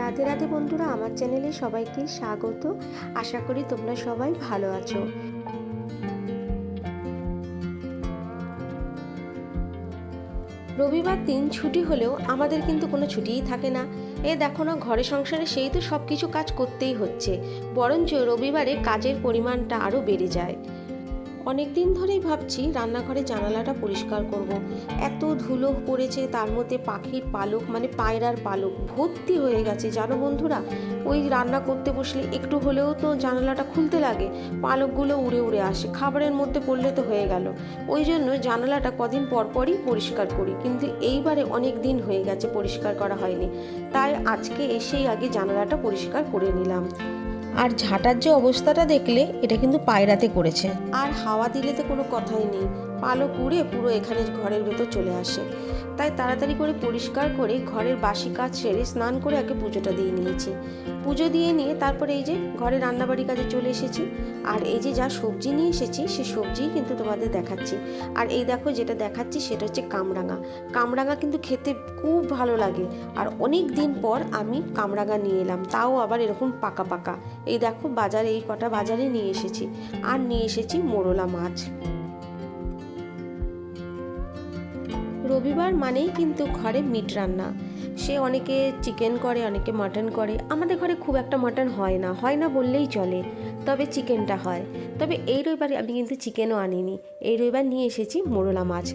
রাধে রাধে বন্ধুরা, আমার চ্যানেলে সবাইকে স্বাগত। আশা করি তোমরা সবাই ভালো আছো। রবিবার দিন ছুটি হলেও আমাদের কিন্তু কোনো ছুটিই থাকে না। এ দেখো না, ঘরে সংসারে সেই তো সব কিছু কাজ করতেই হচ্ছে। বরঞ্চ রবিবারে কাজের পরিমাণটা আরও বেড়ে যায়। অনেক দিন ধরেই ভাবছি রান্নাঘরে জানালাটা পরিষ্কার করব। এত ধুলো পড়েছে, তার মধ্যে পাখির পালক মানে পায়রার পালক ভর্তি হয়ে গেছে। জানো বন্ধুরা, ওই রান্না করতে বসলে একটু হলেও তো জানালাটা খুলতে লাগে, পালকগুলো উড়ে উড়ে আসে, খাবারের মধ্যে পড়লে তো হয়ে গেল। ওই জন্য জানালাটা কদিন পরপরই পরিষ্কার করি, কিন্তু এইবারে অনেক দিন হয়ে গেছে পরিষ্কার করা হয়নি। তাই আজকে এসেই আগে জানালাটা পরিষ্কার করে নিলাম। আর ঝাঁটার যে অবস্থাটা দেখলে, এটা কিন্তু পায়রাতে করেছে। আর হাওয়া দিলে তো কোনো কথাই নেই। পালক উড়ে পুরো এখানে ঘরের ভেতর চলে আসে। তাই তাড়াতাড়ি করে পরিষ্কার করে ঘরের বাসি কাজ সেরে স্নান করে আগে পুজোটা দিয়ে নিয়েছি। পুজো দিয়ে নিয়ে তারপরে এই যে ঘরে রান্নাবাড়ি কাজে চলে এসেছি। আর এই যে যা সবজি নিয়ে এসেছি, সে সবজিই কিন্তু তোমাদের দেখাচ্ছি। আর এই দেখো যেটা দেখাচ্ছি সেটা হচ্ছে কামরাঙা। কামরাঙা কিন্তু খেতে খুব ভালো লাগে। আর অনেক দিন পর আমি কামরাঙা নিয়ে এলাম, তাও আবার এরকম পাকা পাকা। এই দেখো বাজারে এই কটা বাজারে নিয়ে এসেছি। আর নিয়ে এসেছি মোরলা মাছ। রবিবার মানেই কিন্তু ঘরে মিট রান্না। সে অনেকে চিকেন করে, অনেকে মাটন করে। আমাদের ঘরে খুব একটা মাটন হয় না। হয় না বললেই চলে, তবে চিকেনটা হয়। তবে এই রবিবারে আমি কিন্তু চিকেনও আনিনি। এই রবিবার নিয়ে এসেছি মোরলা মাছ।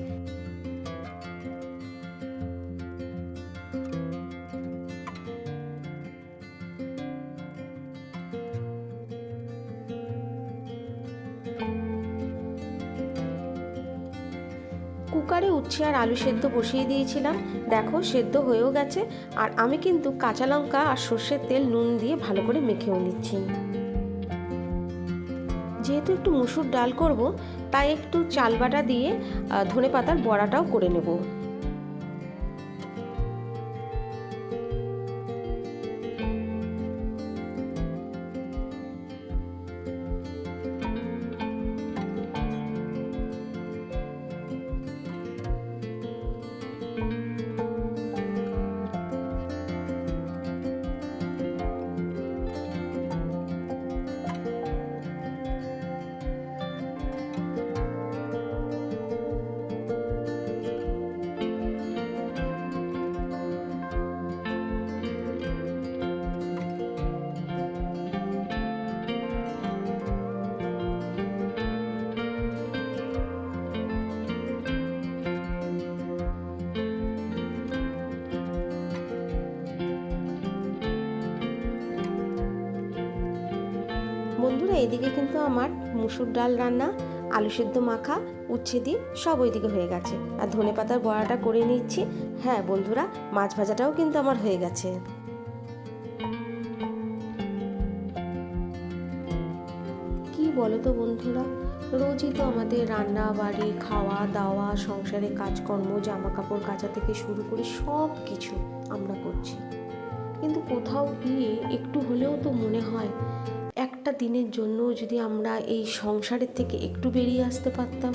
উচ্ছে আর আলু সেদ্ধ বসিয়ে দিয়েছিলাম। দেখো, সেদ্ধ হয়েও গেছে। আর আমি কিন্তু কাঁচা লঙ্কা আর সর্ষের তেল নুন দিয়ে ভালো করে মেখেও নিচ্ছি। যেহেতু একটু মুসুর ডাল করব, তাই একটু চাল বাটা দিয়ে ধনে পাতার বড়াটাও করে নেব। এদিকে কিন্তু আমার মুসুর ডাল রান্না, আলু সেদ্ধ মাখা, উচ্ছে দিয়ে সব ওইদিকে হয়ে গেছে। আর ধনে পাতার বড়াটা করে নিচ্ছি। হ্যাঁ বন্ধুরা, মাছ ভাজাটাও কিন্তু আমার হয়ে গেছে। কি বলো তো বন্ধুরা, রোজই তো আমাদের রান্না, বাড়ি, খাওয়া, দাওয়া, সংসারে কাজকর্ম জামা কাপড় কাচা থেকে শুরু করে সব কিছু আমরা করছি। কিন্তু কোথাও গিয়ে একটু হলেও তো মনে হয় একটা দিনের জন্য যদি আমরা এই সংসারের থেকে একটু বেরিয়ে আসতে পারতাম।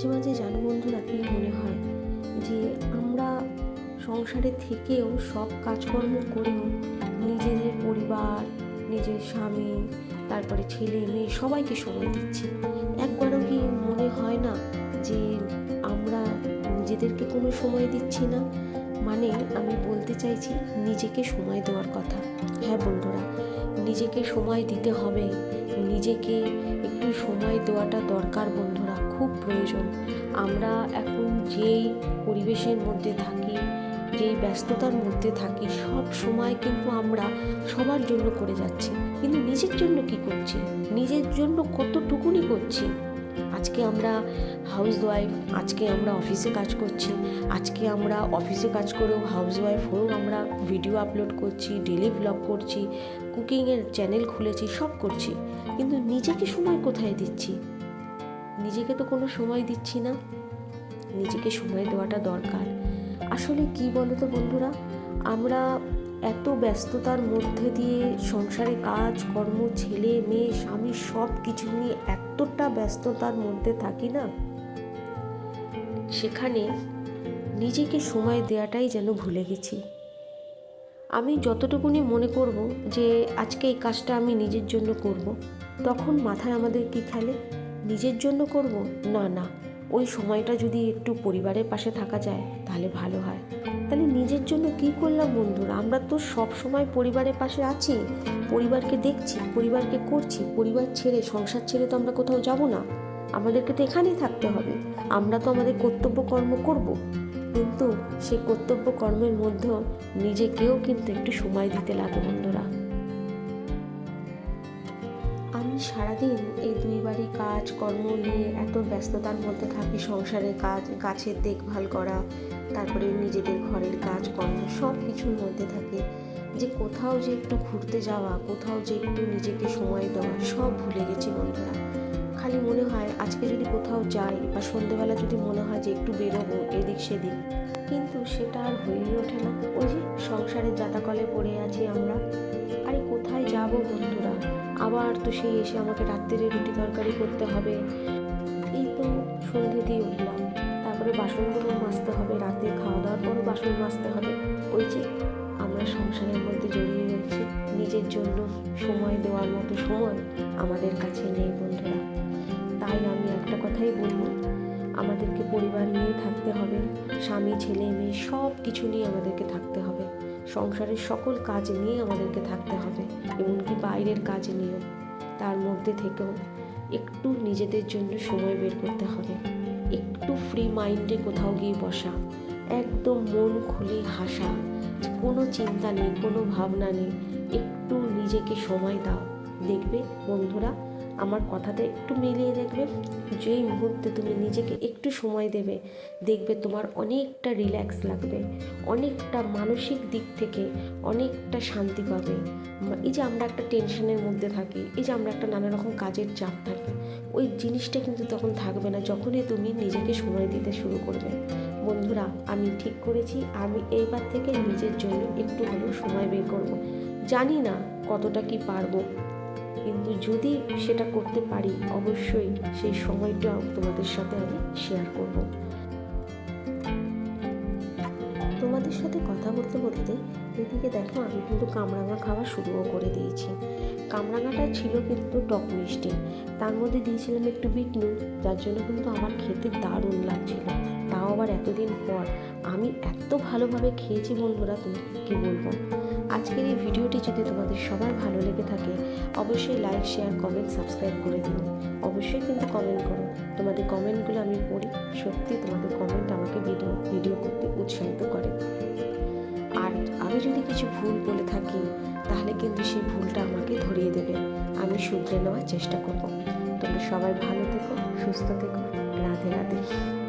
মাঝে মাঝে জানো বন্ধুরা, কি মনে হয় যে আমরা সংসারে থেকেও সব কাজকর্ম করেও নিজেদের পরিবার, নিজের স্বামী, তারপরে ছেলে, মেয়ে সবাইকে সময় দিচ্ছি। একবারও কি মনে হয় না যে আমরা নিজেদেরকে কোনো সময় দিচ্ছি না? মানে আমি বলতে চাইছি নিজেকে সময় দেওয়ার কথা। হ্যাঁ বন্ধুরা, নিজেকে সময় দিতে হবে। নিজেকে একটু সময় দেওয়াটা দরকার বন্ধুরা। খুব প্রয়োজন। আমরা এখন যেই পরিবেশের মধ্যে থাকি, যেই ব্যস্ততার মধ্যে থাকি, সব সময় কিন্তু আমরা সবার জন্য করে যাচ্ছি। কিন্তু নিজের জন্য কি করছি? নিজের জন্য কতটুকুনি করছি? আজকে আমরা হাউস ওয়াইফ আজকে আমরা অফিসে কাজ করছি, আজকে আমরা অফিসে কাজ করেও হাউস ওয়াইফ হয়েও আমরা ভিডিও আপলোড করছি ডেলি ব্লগ করছি কুকিংয়ের চ্যানেল খুলেছি, সব করছি। কিন্তু নিজেকে সময় কোথায় দিচ্ছি? নিজেকে তো কোনো সময় দিচ্ছি না। নিজেকে সময় দেওয়াটা দরকার। আসলে কি বলো তো বন্ধুরা? আমরা এত ব্যস্ততার মধ্যে দিয়ে সংসারে কাজ, কর্ম, ছেলে, মেয়ে, স্বামী সব কিছু নিয়ে এতটা ব্যস্ততার মধ্যে থাকি না, সেখানে নিজেকে সময় দেওয়াটাই যেন ভুলে গেছি। আমি যতটুকুনি মনে করব যে আজকে এই কাজটা আমি নিজের জন্য করব, তখন মাথায় আমাদের কি খেলে? নিজের জন্য করব? না না। ওই সময়টা যদি একটু পরিবারের পাশে থাকা যায়, তাহলে ভালো হয়। তাহলে নিজের জন্য কি করলাম বন্ধুরা? আমরা তো সব সময় পরিবারের পাশে আছি। পরিবারকে দেখছি, পরিবারকে করছি, পরিবার ছেড়ে, সংসার ছেড়ে তো আমরা কোথাও যাব না। আমাদেরকে তো এখানেই থাকতে হবে। আমরা তো আমাদের কর্তব্য কর্ম করব। কিন্তু সেই কর্তব্য কর্মের মধ্যেও নিজেকেও কিন্তু একটু সময় দিতে লাগে বন্ধুরা। সারাদিন এই দুই বাড়ি কাজ, কর্ম নিয়ে এত ব্যস্ততার মধ্যে থাকি সংসারের কাজ, গাছের দেখভাল করা, তারপরে নিজেদের ঘরের কাজ, কর্ম, সব কিছুর মধ্যে থাকি। যে কোথাও যে একটু ঘুরতে যাওয়া, কোথাও যে একটু নিজেকে সময় দেওয়া, সব ভুলে গেছি বন্ধুরা। খালি মনে হয় আজকে যদি কোথাও যাই বা সন্ধেবেলা যদি মনে হয় যে একটু বেরোবো এদিক সেদিক। কিন্তু সেটা আর হয়ে ওঠে না। ওই যে সংসারের জাতাকলে পড়ে আছি আমরা। আরে কোথায় যাব বন্ধুরা? আবার তো সেই এসে আমাকে রাত্রে রুটি তরকারি করতে হবে। এই তো সন্ধে দিয়ে উঠলাম। তারপরে বাসনগুলো মাজতে হবে, রাতে খাওয়া দাওয়ার পরও বাসন মাজতে হবে। ওই যে আমরা সংসারের মধ্যে জড়িয়ে রয়েছি। নিজের জন্য সময় দেওয়ার মতো সময় আমাদের কাছে নেই বন্ধুরা। তাই আমি একটা কথাই বলব আমাদেরকে পরিবার নিয়ে থাকতে হবে, স্বামী, ছেলে, মেয়ে সব কিছু নিয়ে আমাদেরকে থাকতে হবে। সংসারের সকল কাজ নিয়ে আমাদেরকে থাকতে হবে, এমনকি বাইরের কাজ নিয়েও। তার মধ্যে থেকেও একটু নিজেদের জন্য সময় বের করতে হবে। একটু ফ্রি মাইন্ডে কোথাও গিয়ে বসা, একদম মন খুলে হাসা কোনো চিন্তা নেই, কোনো ভাবনা নেই, একটু নিজেকে সময় দাও। দেখবে বন্ধুরা আমার কথাটা একটু মিলিয়ে দেখবে। যেই মুহূর্তে তুমি নিজেকে একটু সময় দেবে, দেখবে তোমার অনেকটা রিল্যাক্স লাগবে, অনেকটা মানসিক দিক থেকে অনেকটা শান্তি পাবে। এই যে আমরা একটা টেনশনের মধ্যে থাকি, এই যে আমরা একটা নানা রকম কাজের চাপ থাকি, ওই জিনিসটা কিন্তু তখন থাকবে না যখনই তুমি নিজেকে সময় দিতে শুরু করবে। বন্ধুরা, আমি ঠিক করেছি, আমি এইবার থেকে নিজের জন্য একটু হলেও সময় বের করব। জানি না কতটা কি পারব। কিন্তু যদি সেটা করতে পারি, অবশ্যই সেই সময়টা তোমাদের সাথে আমি শেয়ার করব। তোমাদের সাথে কথা বলতে বলতে এদিকে দেখো, আমি কিন্তু কামরাঙা খাওয়া শুরুও করে দিয়েছি। কামরাঙাটা ছিল কিন্তু টক মিষ্টি। তার মধ্যে দিয়েছিলাম একটু বিট নুন, যার জন্য কিন্তু আমার খেতে দারুণ লাগছিল। তাও আবার এতদিন পর আমি এত ভালোভাবে খেয়েছি বন্ধুরা, তুমি কি বলব? আজকের এই ভিডিওটি যদি তোমাদের সবার ভালো লেগে থাকে, অবশ্যই লাইক শেয়ার কমেন্ট সাবস্ক্রাইব করে দিও। অবশ্যই কিন্তু কমেন্ট করো। তোমাদের কমেন্টগুলো আমি পড়ি। সত্যি তোমাদের কমেন্ট আমাকে ভিডিও ভিডিও করতে উৎসাহিত করে। আর আমি যদি কিছু ভুল বলে থাকি, তাহলে কিন্তু সেই ভুলটা আমাকে ধরিয়ে দেবে। আমি শুধরে নেওয়ার চেষ্টা করব। তোমরা সবাই ভালো থেকো, সুস্থ থেকো। রাধে রাধে।